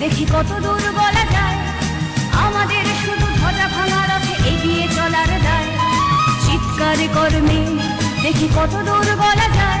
দেখি কত দূর বলা যায় আমাদের শুধু ধ্বজা ভাঙা রথে এগিয়ে চলার দায়। চিৎকার কর্মে দেখি কত দূর বলা যায়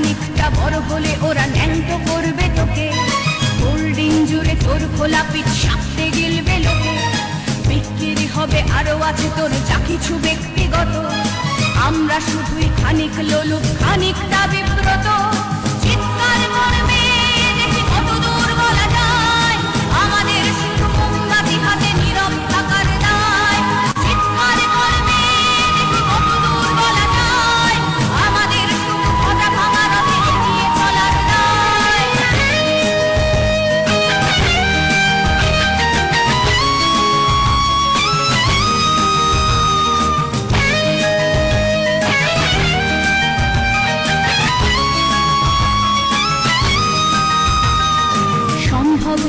খানিকটা বড় হলে ওরা ন্যাংট করবে তোকে। হোল্ডিং জুড়ে তোর খোলা পিঠ সাপতে গিলবে লোকে। বিক্রি হবে আরও আছে তোর, যা কিছু ব্যক্তিগত। আমরা শুধুই খানিক লোলুপ, খানিকটা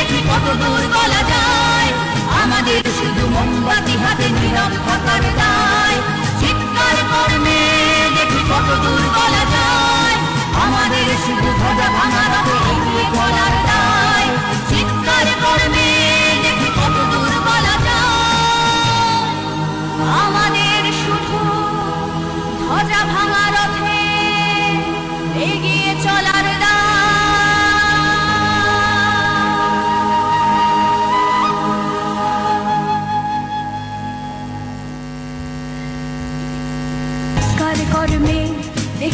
দেখি কত দূর বলা যায়। আমাদের শুধু মোমবাতি হাতে নীরব থাকার দায় চিৎকার করবে দেখি কত দূর বলা যায়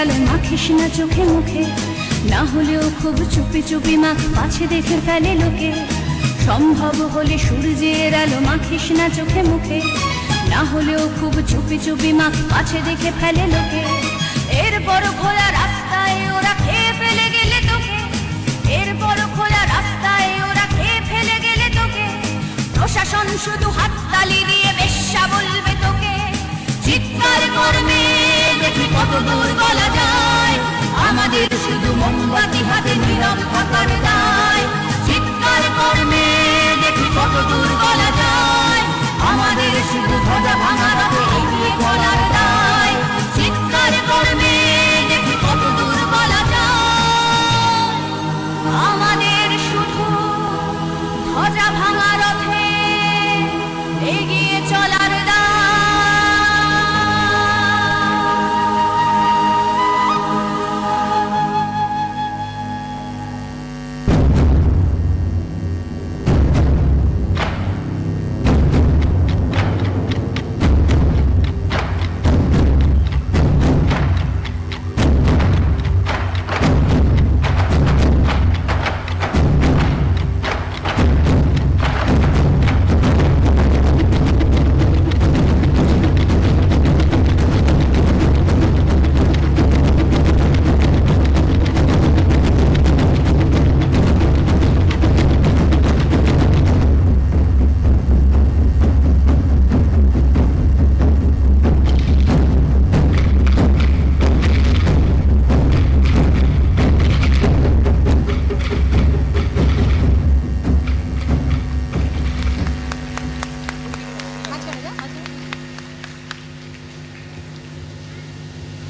আলো মাখিস না চোখে মুখে। না হলেও খুব চুপি চুপি মাখ পাছে দেখে ফেলে লোকে। সম্ভব হলে সূর্যের আলো মাখিস না চোখে মুখে। না হলেও খুব চুপি চুপি মাখ পাছে দেখে ফেলে লোকে। এরপর খোলা আমাদের শুধু মোমবাতি হাতে নীরব থাকার দায়। চিৎকার কর্মে দেখি কত দূর বলা যায় আমাদের শুধু ধ্বজা ভাঙা